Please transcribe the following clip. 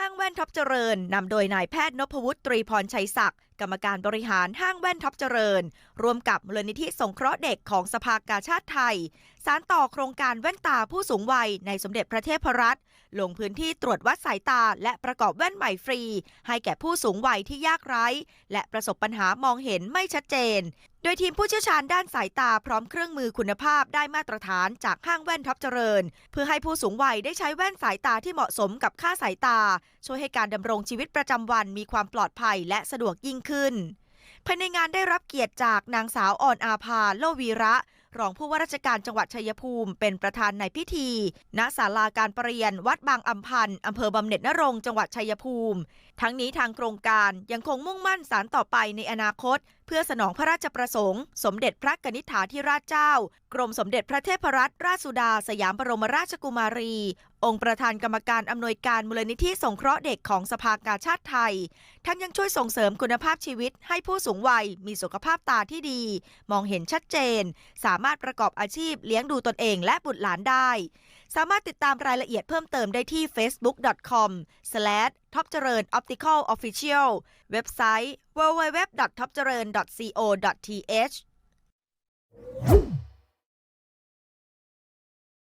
ห้างแว่นท็อปเจริญนำโดยนายแพทย์นพวุฒิตรีพรชัยศักดิ์ กรรมการบริหารห้างแว่นท็อปเจริญ ร่วมกับมูลนิธิสงเคราะห์เด็กของสภากาชาติไทย สารต่อโครงการแว่นตาผู้สูงวัยในสมเด็จพระเทพรัตน์ลงพื้นที่ตรวจวัดสายตาและประกอบแว่นใหม่ฟรี ให้แก่ผู้สูงวัยที่ยากไร้ และประสบปัญหามองเห็นไม่ชัดเจน โดยทีมผู้เชี่ยวชาญด้านสายตาพร้อมเครื่องมือคุณภาพได้มาตรฐานจากห้างแว่นท็อปเจริญ เพื่อให้ผู้สูงวัยได้ใช้แว่นสายตาที่เหมาะสมกับค่าสายตา ช่วยให้การดำรงชีวิตประจำวันมีความปลอดภัยและสะดวกยิ่งขึ้นภายในงานได้รับเกียรติจากนางสาวอ่อนอาภาโลวีระ รองผู้ว่าราชการจังหวัดชัยภูมิ เป็นประธานในพิธี ณ ศาลาการประเรียนวัดบางอัมพันธ์อำเภอบำเหน็จนรงจังหวัดชัยภูมิ ทั้งนี้ทางโครงการยังคงมุ่งมั่นสานต่อไปในอนาคต พื่อสนองพระราชประสงค์ สมเด็จพระกนิษฐาธิราชเจ้า กรมสมเด็จพระเทพรัตนราชสุดาสยามบรมราชกุมารี องค์ประธานกรรมการอำนวยการมูลนิธิสงเคราะห์เด็กของสภากาชาติไทย ทั้งยังช่วยส่งเสริมคุณภาพชีวิต ให้ผู้สูงวัยมีสุขภาพตาที่ดี มองเห็นชัดเจน สามารถประกอบอาชีพเลี้ยงดูตนเองและบุตรหลานได้ สามารถติดตามรายละเอียดเพิ่มเติมได้ที่ facebook.com top เจริญ optical official เว็บไซต์ www.topjaran.co.th